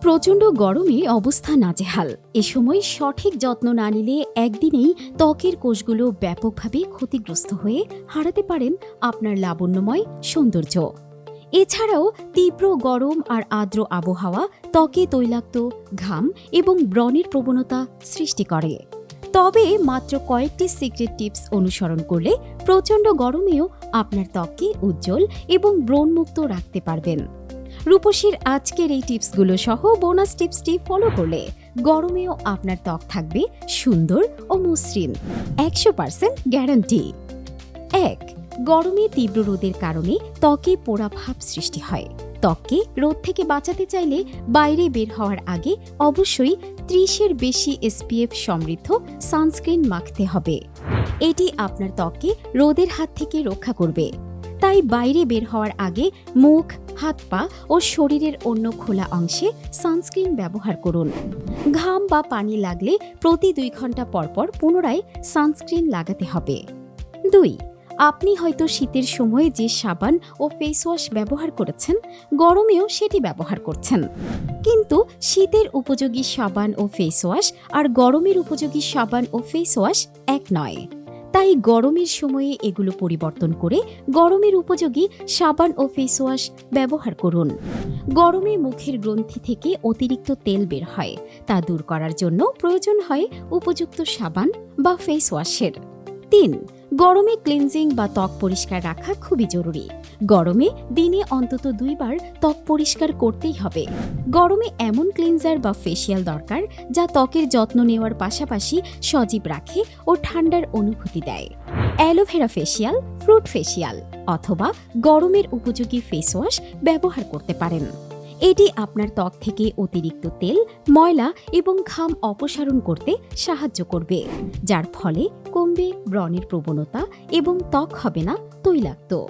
প্রচণ্ড গরমে অবস্থা নাজেহাল। এ সময় সঠিক যত্ন না নিলে একদিনেই ত্বকের কোষগুলো ব্যাপকভাবে ক্ষতিগ্রস্ত হয়ে হারাতে পারেন আপনার লাবণ্যময় সৌন্দর্য। এছাড়াও তীব্র গরম আর আর্দ্র আবহাওয়া ত্বকে তৈলাক্ত, ঘাম এবং ব্রণের প্রবণতা সৃষ্টি করে। তবে মাত্র কয়েকটি সিক্রেট টিপস অনুসরণ করলে প্রচণ্ড গরমেও আপনার ত্বককে উজ্জ্বল এবং ব্রণমুক্ত রাখতে পারবেন। রূপসীর আজকের এই টিপসগুলো সহ বোনাস টিপসটি ফলো করলে গরমেও আপনার ত্বক থাকবে সুন্দর ও মসৃণ। একশো পার্সেন্ট গ্যারান্টি। এক, গরমে তীব্র রোদের কারণে ত্বকে পোড়া ভাব সৃষ্টি হয়। ত্বককে রোদ থেকে বাঁচাতে চাইলে বাইরে বের হওয়ার আগে অবশ্যই ত্রিশের বেশি এসপিএফ সমৃদ্ধ সানস্ক্রিন মাখতে হবে। এটি আপনার ত্বককে রোদের হাত থেকে রক্ষা করবে। তাই বাইরে বের হওয়ার আগে মুখ, হাত পা ও শরীরের অন্য খোলা অংশে সানস্ক্রিন ব্যবহার করুন। ঘাম বা পানি লাগলে প্রতি দুই ঘণ্টা পরপর পুনরায় সানস্ক্রিন লাগাতে হবে। দুই, আপনি হয়তো শীতের সময়ে যে সাবান ও ফেস ওয়াশ ব্যবহার করেছেন, গরমেও সেটি ব্যবহার করছেন। কিন্তু শীতের উপযোগী সাবান ও ফেস ওয়াশ আর গরমের উপযোগী সাবান ও ফেস ওয়াশ এক নয়। তাই গরমের সময়ে এগুলো পরিবর্তন করে গরমের উপযোগী সাবান ও ফেস ওয়াশ ব্যবহার করুন। গরমে মুখের গ্রন্থি থেকে অতিরিক্ত তেল বের হয়। তা দূর করার জন্য প্রয়োজন হয় উপযুক্ত সাবান বা ফেস ওয়াশের তিন গরমে ক্লিনজিং বা ত্বক পরিষ্কার রাখা খুবই জরুরি। গরমে দিনে অন্তত দুইবার ত্বক পরিষ্কার করতেই হবে। গরমে এমন ক্লিনজার বা ফেসিয়াল দরকার যা ত্বকের যত্ন নেওয়ার পাশাপাশি সজীব রাখে ও ঠান্ডার অনুভূতি দেয়। অ্যালোভেরা ফেসিয়াল, ফ্রুট ফেসিয়াল অথবা গরমের উপযোগী ফেস ওয়াশ ব্যবহার করতে পারেন। এটি আপনার ত্বক থেকে অতিরিক্ত তেল, ময়লা এবং ঘাম অপসারণ করতে সাহায্য করবে, যার ফলে কমবে ব্রণের প্রবণতা এবং ত্বক হবে না তৈলাক্ত।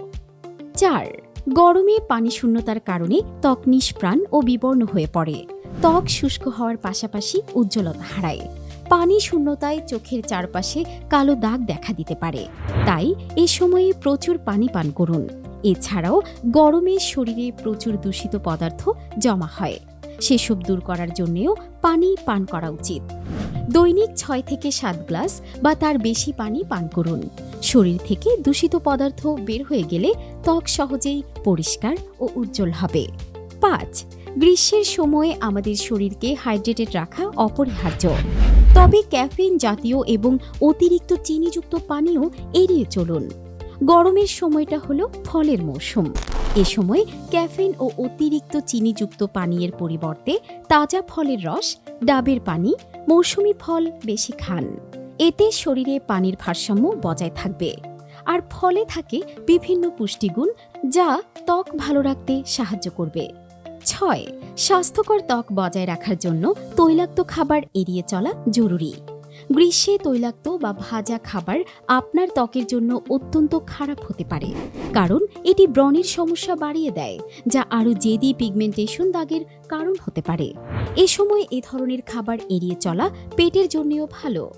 চার, গরমে পানি শূন্যতার কারণে ত্বক নিষ্প্রাণ ও বিবর্ণ হয়ে পড়ে। ত্বক শুষ্ক হওয়ার পাশাপাশি উজ্জ্বলতা হারায়। পানি শূন্যতায় চোখের চারপাশে কালো দাগ দেখা দিতে পারে। তাই এ সময়ে প্রচুর পানি পান করুন। এছাড়াও গরমে শরীরে প্রচুর দূষিত পদার্থ জমা হয়। সেসব দূর করার জন্যেও পানি পান করা উচিত। দৈনিক ছয় থেকে সাত গ্লাস বা তার বেশি পানি পান করুন। শরীর থেকে দূষিত পদার্থ বের হয়ে গেলে ত্বক সহজেই পরিষ্কার ও উজ্জ্বল হবে। পাঁচ, গ্রীষ্মের সময়ে আমাদের শরীরকে হাইড্রেটেড রাখা অপরিহার্য। তবে ক্যাফিন জাতীয় এবং অতিরিক্ত চিনিযুক্ত পানীয় এড়িয়ে চলুন। গরমের সময়টা হলো ফলের মৌসুম। এ সময় ক্যাফিন ও অতিরিক্ত চিনিযুক্ত পানীয়ের পরিবর্তে তাজা ফলের রস, ডাবের পানি, মৌসুমি ফল বেশি খান। এতে শরীরে পানির ভারসাম্য বজায় থাকবে। আর ফলে থাকে বিভিন্ন পুষ্টিগুণ যা ত্বক ভালো রাখতে সাহায্য করবে। ছয়, স্বাস্থ্যকর ত্বক বজায় রাখার জন্য তৈলাক্ত খাবার এড়িয়ে চলা জরুরি। গ্রীষ্মে তৈলাক্ত বা ভাজা খাবার আপনার ত্বকের জন্য অত্যন্ত খারাপ হতে পারে। কারণ এটি ব্রণের সমস্যা বাড়িয়ে দেয়, যা আরও জেদি পিগমেন্টেশন দাগের কারণ হতে পারে। এ সময় এ ধরনের খাবার এড়িয়ে চলা পেটের জন্যও ভালো।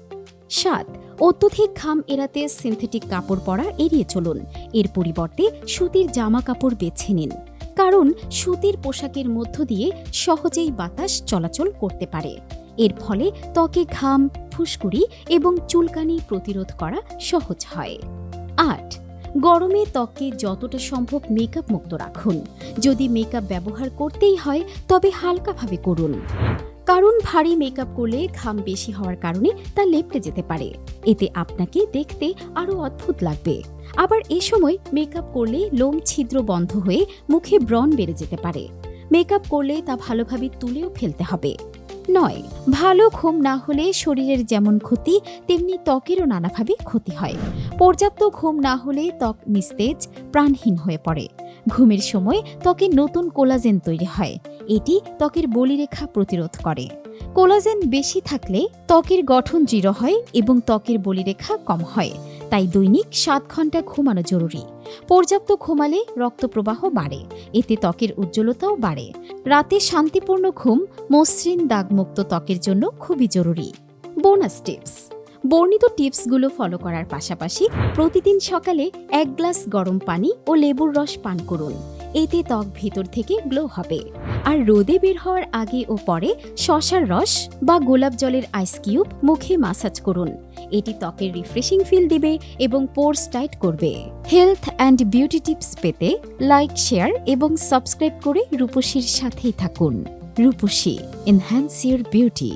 সাত, অত্যধিক ঘাম এড়াতে সিনথেটিক কাপড় পরা এড়িয়ে চলুন। এর পরিবর্তে সুতির জামা কাপড় বেছে নিন। কারণ সুতির পোশাকের মধ্য দিয়ে সহজেই বাতাস চলাচল করতে পারে। এর ফলে ত্বকে ঘাম ফুসকুড়ি এবং চুলকানি প্রতিরোধ করা সহজ হয়। আট, গরমে ত্বককে যতটা সম্ভব মেকআপ মুক্ত রাখুন। যদি মেকআপ ব্যবহার করতেই হয়, তবে হালকাভাবে করুন। কারণ ভারী মেকআপ করলে ঘাম বেশি হওয়ার কারণে তা লেপটে যেতে পারে। এতে আপনাকে দেখতে আরও অদ্ভুত লাগবে। আবার এ সময় মেকআপ করলে লোম ছিদ্র বন্ধ হয়ে মুখে ব্রণ বেড়ে যেতে পারে। মেকআপ করলে তা ভালোভাবে তুলেও ফেলতে হবে। নয়। ভালো ঘুম না হলে শরীরের যেমন ক্ষতি, তেমনি ত্বকেরও নানাভাবে ক্ষতি হয়। পর্যাপ্ত ঘুম না হলে ত্বক নিস্তেজ, প্রাণহীন হয়ে পড়ে। ঘুমের সময় ত্বকে নতুন কোলাজেন তৈরি হয়। এটি ত্বকের বলিরেখা প্রতিরোধ করে। কোলাজেন বেশি থাকলে ত্বকের গঠন দৃঢ় হয় এবং ত্বকের বলিরেখা কম হয়। তাই দৈনিক সাত ঘণ্টা ঘুমানো জরুরি। পর্যাপ্ত ঘুমালে রক্ত প্রবাহ বাড়ে, এতে ত্বকের উজ্জ্বলতাও বাড়ে। রাতে শান্তিপূর্ণ ঘুম, মসৃণ দাগমুক্ত ত্বকের জন্য খুবই জরুরি। Bonus tips. বর্ণিত টিপসগুলো ফলো করার পাশাপাশি প্রতিদিন সকালে এক গ্লাস গরম পানি ও লেবুর রস পান করুন। এতে ত্বক ভেতর থেকে গ্লো হবে। আর রোদে বের হওয়ার আগে ও পরে শশার রস বা গোলাপ জলের আইস কিউব মুখে মাসাজ করুন। এটি ত্বকের রিফ্রেশিং ফিল দিবে এবং পোর্স টাইট করবে। হেলথ অ্যান্ড বিউটি টিপস পেতে লাইক শেয়ার এবং সাবস্ক্রাইব করে রূপসীর সাথেই থাকুন। রূপসী এনহ্যান্স ইউর বিউটি